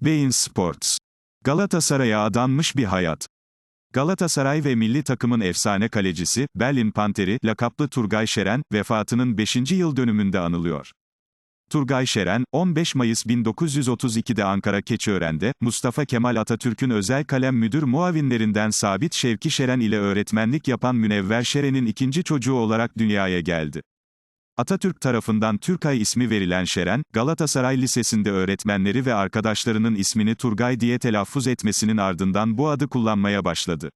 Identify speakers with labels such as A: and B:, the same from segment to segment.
A: Bein Sports. Galatasaray'a adanmış bir hayat. Galatasaray ve milli takımın efsane kalecisi, Berlin Panteri, lakaplı Turgay Şeren, vefatının 5. yıl dönümünde anılıyor. Turgay Şeren, 15 Mayıs 1932'de Ankara Keçiören'de, Mustafa Kemal Atatürk'ün özel kalem müdür muavinlerinden Sabit Şevki Şeren ile öğretmenlik yapan Münevver Şeren'in ikinci çocuğu olarak dünyaya geldi. Atatürk tarafından Türkay ismi verilen Şeren, Galatasaray Lisesi'nde öğretmenleri ve arkadaşlarının ismini Turgay diye telaffuz etmesinin ardından bu adı kullanmaya başladı.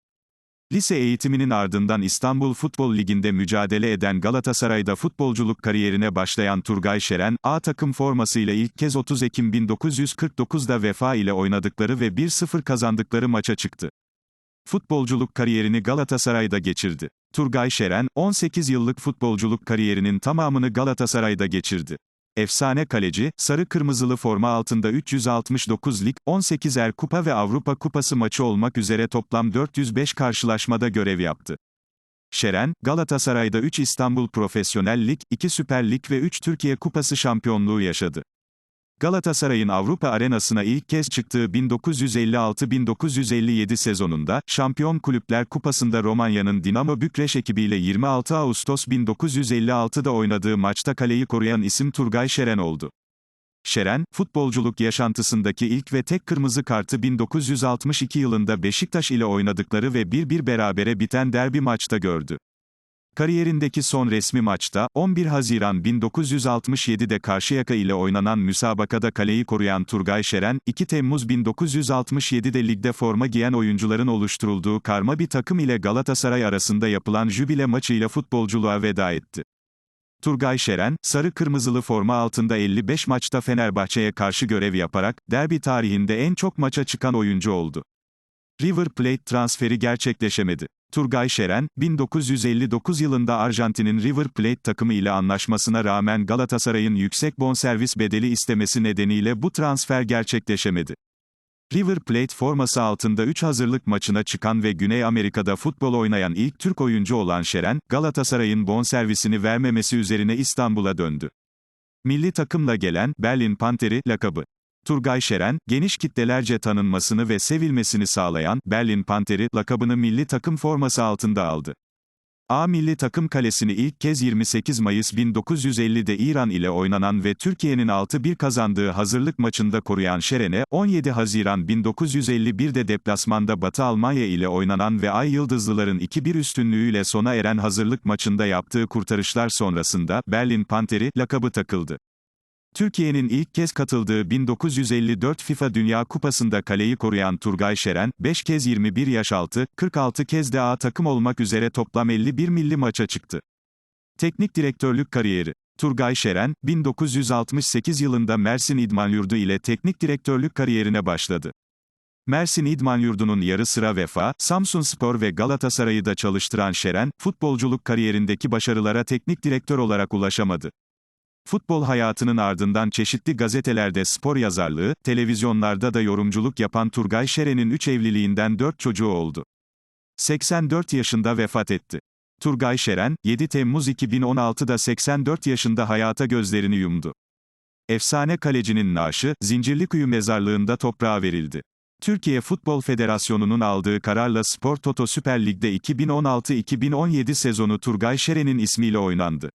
A: Lise eğitiminin ardından İstanbul Futbol Ligi'nde mücadele eden Galatasaray'da futbolculuk kariyerine başlayan Turgay Şeren, A takım formasıyla ilk kez 30 Ekim 1949'da Vefa ile oynadıkları ve 1-0 kazandıkları maça çıktı. Futbolculuk kariyerini Galatasaray'da geçirdi. Turgay Şeren, 18 yıllık futbolculuk kariyerinin tamamını Galatasaray'da geçirdi. Efsane kaleci, sarı kırmızılı forma altında 369 lig, 18 Er Kupa ve Avrupa Kupası maçı olmak üzere toplam 405 karşılaşmada görev yaptı. Şeren, Galatasaray'da 3 İstanbul Profesyonel Lig, 2 Süper Lig ve 3 Türkiye Kupası şampiyonluğu yaşadı. Galatasaray'ın Avrupa arenasına ilk kez çıktığı 1956-1957 sezonunda, Şampiyon Kulüpler Kupası'nda Romanya'nın Dinamo Bükreş ekibiyle 26 Ağustos 1956'da oynadığı maçta kaleyi koruyan isim Turgay Şeren oldu. Şeren, futbolculuk yaşantısındaki ilk ve tek kırmızı kartı 1962 yılında Beşiktaş ile oynadıkları ve 1-1 berabere biten derbi maçta gördü. Kariyerindeki son resmi maçta, 11 Haziran 1967'de Karşıyaka ile oynanan müsabakada kaleyi koruyan Turgay Şeren, 2 Temmuz 1967'de ligde forma giyen oyuncuların oluşturulduğu karma bir takım ile Galatasaray arasında yapılan jübile maçıyla futbolculuğa veda etti. Turgay Şeren, sarı kırmızılı forma altında 55 maçta Fenerbahçe'ye karşı görev yaparak, derbi tarihinde en çok maça çıkan oyuncu oldu. River Plate transferi gerçekleşemedi. Turgay Şeren, 1959 yılında Arjantin'in River Plate takımı ile anlaşmasına rağmen Galatasaray'ın yüksek bonservis bedeli istemesi nedeniyle bu transfer gerçekleşemedi. River Plate forması altında 3 hazırlık maçına çıkan ve Güney Amerika'da futbol oynayan ilk Türk oyuncu olan Şeren, Galatasaray'ın bonservisini vermemesi üzerine İstanbul'a döndü. Milli takımla gelen, Berlin Panteri, lakabı. Turgay Şeren, geniş kitlelerce tanınmasını ve sevilmesini sağlayan, Berlin Panteri, lakabını milli takım forması altında aldı. A milli takım kalesini ilk kez 28 Mayıs 1950'de İran ile oynanan ve Türkiye'nin 6-1 kazandığı hazırlık maçında koruyan Şeren'e, 17 Haziran 1951'de deplasmanda Batı Almanya ile oynanan ve Ay Yıldızlıların 2-1 üstünlüğüyle sona eren hazırlık maçında yaptığı kurtarışlar sonrasında, Berlin Panteri, lakabı takıldı. Türkiye'nin ilk kez katıldığı 1954 FIFA Dünya Kupası'nda kaleyi koruyan Turgay Şeren, 5 kez 21 yaş altı, 46 kez de A takım olmak üzere toplam 51 milli maça çıktı. Teknik direktörlük kariyeri Turgay Şeren, 1968 yılında Mersin İdman Yurdu ile teknik direktörlük kariyerine başladı. Mersin İdman Yurdu'nun yarı sıra Vefa, Samsun Spor ve Galatasaray'ı da çalıştıran Şeren, futbolculuk kariyerindeki başarılara teknik direktör olarak ulaşamadı. Futbol hayatının ardından çeşitli gazetelerde spor yazarlığı, televizyonlarda da yorumculuk yapan Turgay Şeren'in 3 evliliğinden 4 çocuğu oldu. 84 yaşında vefat etti. Turgay Şeren, 7 Temmuz 2016'da 84 yaşında hayata gözlerini yumdu. Efsane kalecinin naaşı, Zincirlikuyu mezarlığında toprağa verildi. Türkiye Futbol Federasyonu'nun aldığı kararla Spor Toto Süper Lig'de 2016-2017 sezonu Turgay Şeren'in ismiyle oynandı.